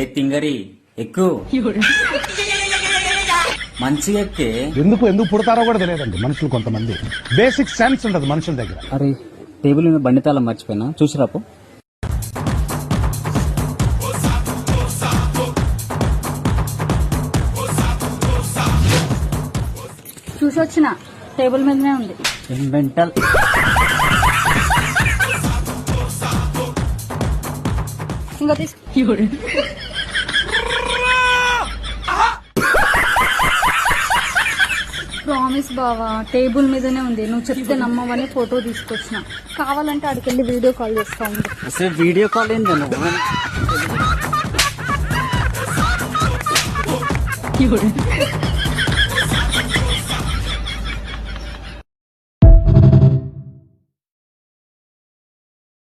ఏ తింగరి ఎక్కు. మంచిగా ఎక్కే. ఎందుకు ఎందుకు పుడతారో కూడా తెలియదండి మనుషులు కొంతమంది. బేసిక్ సెన్స్ ఉండదు మనుషుల దగ్గర. అరే టేబుల్ మీద బండి తాళం మర్చిపోయినా? చూసిరాపు చూసి వచ్చిన టేబుల్ మీదనే ఉంది. మెంటల్? ఇంకా తీసు ప్రామిస్ బావా టేబుల్ మీదనే ఉంది. నువ్వు చెప్తే నమ్మవని ఫోటో తీసుకొచ్చిన. కావాలంటే అడికెళ్ళి వీడియో కాల్ చేస్తా ఉంది అసలు వీడియో కాల్ ఏంది నువ్వు?